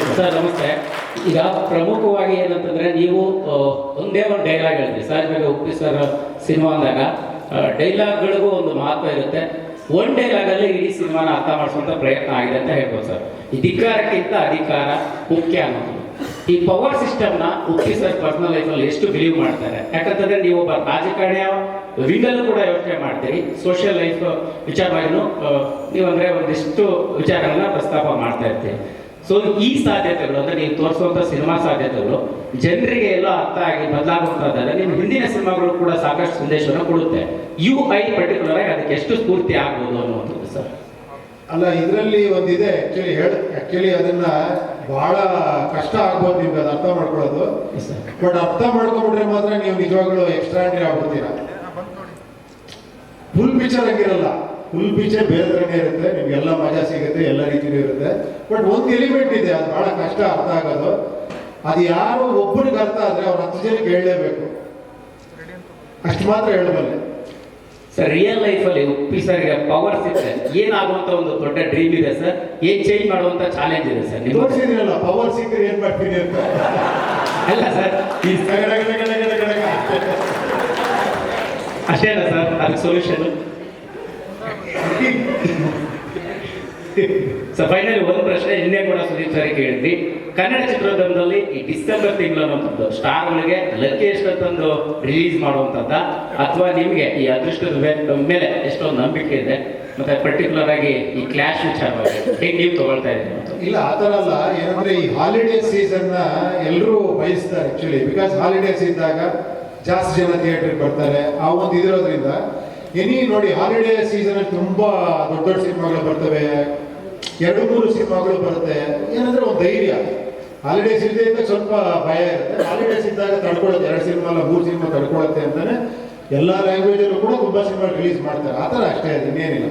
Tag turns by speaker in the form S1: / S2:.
S1: Sir, ನಮಸ್ತೆ. ಈಗ ಪ್ರಮುಖವಾಗಿ ಏನಂತಂದ್ರೆ ನೀವು ಒಂದೇ ಒಂದು ಡೈಲಾಗ್ ಹೇಳಿದ್ರಿ. ಸಹಜವಾಗಿ ಉಪ್ಪಿ ಸರ್ ಸಿನಿಮಾ ಅಂದಾಗ ಡೈಲಾಗ್ಗಳಿಗೂ ಒಂದು ಮಹತ್ವ ಇರುತ್ತೆ. ಒನ್ ಡೈಲಾಗಲ್ಲಿ ಇಡೀ ಸಿನಿಮಾನ ಅರ್ಥ ಮಾಡಿಸುವಂತ ಪ್ರಯತ್ನ ಆಗಿದೆ ಅಂತ ಹೇಳ್ಬೋದು ಸರ್. ಧಿಕ್ಕಾರಕ್ಕಿಂತ ಅಧಿಕಾರ ಮುಖ್ಯ ಅನ್ನೋದು. ಈ ಪವರ್ ಸಿಸ್ಟಮ್ನ ಉಪ್ಪಿ ಸರ್ ಪರ್ಸನಲ್ ಲೈಫಲ್ಲಿ ಎಷ್ಟು ಬಿಲೀವ್ ಮಾಡ್ತಾರೆ? ಯಾಕಂತಂದ್ರೆ ನೀವು ಒಬ್ಬ ರಾಜಕಾರಣಿಯ ವಿಂಗಲ್ಲೂ ಕೂಡ ಯೋಚನೆ ಮಾಡ್ತೀರಿ. ಸೋಷಿಯಲ್ ಲೈಫ್ ನೀವು ನೀವಂದ್ರೆ ಒಂದಿಷ್ಟು ವಿಚಾರಗಳನ್ನ ಪ್ರಸ್ತಾಪ ಮಾಡ್ತಾ ಇರ್ತೀರಿ. ಸೊ ಈ ಸಾಧ್ಯತೆಗಳು ಅಂದ್ರೆ ನೀವು ತೋರಿಸುವಂತ ಸಿನಿಮಾ ಸಾಧ್ಯತೆಗಳು ಜನರಿಗೆ ಎಲ್ಲ ಅರ್ಥ ಆಗಿ ಬದಲಾಗುವಂತದ್ದಾದ್ರೆ ನಿಮ್ಮ ಹಿಂದಿನ ಸಿನಿಮಾಗಳು ಕೂಡ ಸಾಕಷ್ಟು ಸಂದೇಶವನ್ನು ಕೊಡುತ್ತೆ. ಯು ಐ ಪರ್ಟಿಕ್ಯುಲರ್ ಆಗಿ ಅದಕ್ಕೆ ಎಷ್ಟು ಸ್ಫೂರ್ತಿ ಆಗ್ಬೋದು ಅನ್ನುವಂಥದ್ದು ಸರ್?
S2: ಅಲ್ಲ ಇದರಲ್ಲಿ ಒಂದಿದೆ ಆಕ್ಚುಲಿ ಹೇಳ ಆಕ್ಚುಲಿ ಅದನ್ನ ಬಹಳ ಕಷ್ಟ ಆಗ್ಬೋದು ನಿಮ್ಗೆ ಅದು ಅರ್ಥ ಮಾಡ್ಕೊಳ್ಳೋದು. ಬಟ್ ಅರ್ಥ ಮಾಡ್ಕೊಂಡ್ಬಿಟ್ರೆ ಮಾತ್ರ ನೀವು ನಿಜವಾಗ್ಲೂ ಎಕ್ಸ್ಟ್ರಾಂಡ್ರಿ ಆಗ್ಬಿಡ್ತೀರಾ. ಫುಲ್ ಪಿಕ್ಚರ್ ಹಂಗಿರಲ್ಲ. ಫುಲ್ ಪಿಕ್ಚರ್ ಬೇರೆ ಥರನೇ ಇರುತ್ತೆ. ನಿಮ್ಗೆಲ್ಲ ಮಜಾ ಸಿಗುತ್ತೆ ಎಲ್ಲ ರೀತಿಯೂ ಇರುತ್ತೆ. ಬಟ್ ಒಂದು ಎಲಿಮೆಂಟ್ ಇದೆ ಅದು ಬಹಳ ಕಷ್ಟ ಅರ್ಥ ಆಗೋದು. ಅದು ಯಾರು ಒಬ್ಬರಿಗೆ ಅರ್ಥ ಆದ್ರೆ ಅವ್ರ ಹತ್ತು ಜನಕ್ಕೆ ಹೇಳಲೇಬೇಕು. ಅಷ್ಟು ಮಾತ್ರ ಹೇಳಬಲ್ಲೆ.
S1: ಸರ್ ರಿಯಲ್ ಲೈಫಲ್ಲಿ ಉಪ್ಪಿ ಸರ್ಗೆ ಪವರ್ ಸಿಕ್ಕಿದೆ ಏನಾಗುವಂತ ಒಂದು ದೊಡ್ಡ ಡ್ರೀಮ್ ಇದೆ ಸರ್ ಏನ್ ಚೇಂಜ್ ಮಾಡುವಂತ ಚಾಲೆಂಜ್ ಇದೆ ಸರ್ ನೀವು
S2: ತೋರಿಸಿದ್ರಲ್ಲ ಪವರ್ ಸಿಕ್ಕರೆ ಏನ್ ಮಾಡ್ತೀನಿ ಅಂತ.
S1: ಅಲ್ಲ ಸರ್ ಈ
S2: ಗಡ ಅಷ್ಟೇ ಅಲ್ಲ.
S1: ಅಷ್ಟೇನಾ ಸರ್ ಅದಕ್ಕೆ ಸೊಲ್ಯೂಷನ್ ಸೊ ಫೈನಲಿ ಒಂದು ಪ್ರಶ್ನೆ ನಿನ್ನೆ ಕೂಡ ಸುದೀಪ್ ಸರ್ ಕೇಳಿದ್ವಿ. ಕನ್ನಡ ಚಿತ್ರೋದ್ಯಮದಲ್ಲಿ ಈ ಡಿಸೆಂಬರ್ ತಿಂಗಳನ್ನುವಂಥದ್ದು ಸ್ಟಾರ್ಗಳಿಗೆ ಲಕ್ಕಿಯೆಸ್ಟ್ ಅಂತಂದು ರಿಲೀಸ್ ಮಾಡುವಂಥದ್ದ ಅಥವಾ ನಿಮಗೆ ಈ ಅದೃಷ್ಟದ ಮೇಲೆ ಎಷ್ಟೊಂದು ನಂಬಿಕೆ ಇದೆ, ಮತ್ತೆ ಪರ್ಟಿಕ್ಯುಲರ್ ಆಗಿ ಈ ಕ್ಲಾಶ್ ವಿಚಾರವಾಗಿ ಹೇಗೆ ನೀವು ತಗೊಳ್ತಾ ಇದ್ದೀವಿ
S2: ಇಲ್ಲ, ಆ ಥರ ಅಲ್ಲ. ಏನಂದ್ರೆ ಈ ಹಾಲಿಡೇ ಸೀಸನ್ನ ಎಲ್ಲರೂ ಬಯಸ್ತಾರೆ ಆಕ್ಚುಲಿ ಬಿಕಾಸ್ ಹಾಲಿಡೇಸ್ ಇದ್ದಾಗ ಜಾಸ್ತಿ ಜನ ಥಿಯೇಟ್ರಿಗೆ ಬರ್ತಾರೆ. ಆ ಒಂದು ಇದಿರೋದ್ರಿಂದ ಎನಿ ನೋಡಿ ಹಾಲಿಡೇ ಸೀಸನ್ ಅಲ್ಲಿ ತುಂಬಾ ದೊಡ್ಡ ದೊಡ್ಡ ಸಿನಿಮಾಗಳು ಬರ್ತವೆ. ಎರಡು, ಮೂರು ಸಿನಿಮಾಗಳು ಬರುತ್ತೆ. ಏನಂದ್ರೆ ಒಂದು ಧೈರ್ಯ. ಹಾಲಿಡೇಸ್ ಇಲ್ಲದೆ ಇದ್ದಾಗ ಸ್ವಲ್ಪ ಭಯ ಇರುತ್ತೆ. ಹಾಲಿಡೇಸ್ ಇದ್ದಾಗ ತಡ್ಕೊಳ್ಳುತ್ತೆ ಎರಡು ಸಿನಿಮಾ ಅಲ್ಲ, ಮೂರು ಸಿನಿಮಾ ತಡ್ಕೊಳ್ಳುತ್ತೆ ಅಂತಾನೆ ಎಲ್ಲ ಲ್ಯಾಂಗ್ವೇಜಲ್ಲೂ ಕೂಡ ತುಂಬಾ ಸಿನಿಮಾ ರಿಲೀಸ್ ಮಾಡ್ತಾರೆ. ಆ ಥರ ಅಷ್ಟೇ ಇನ್ನೇನಿಲ್ಲ.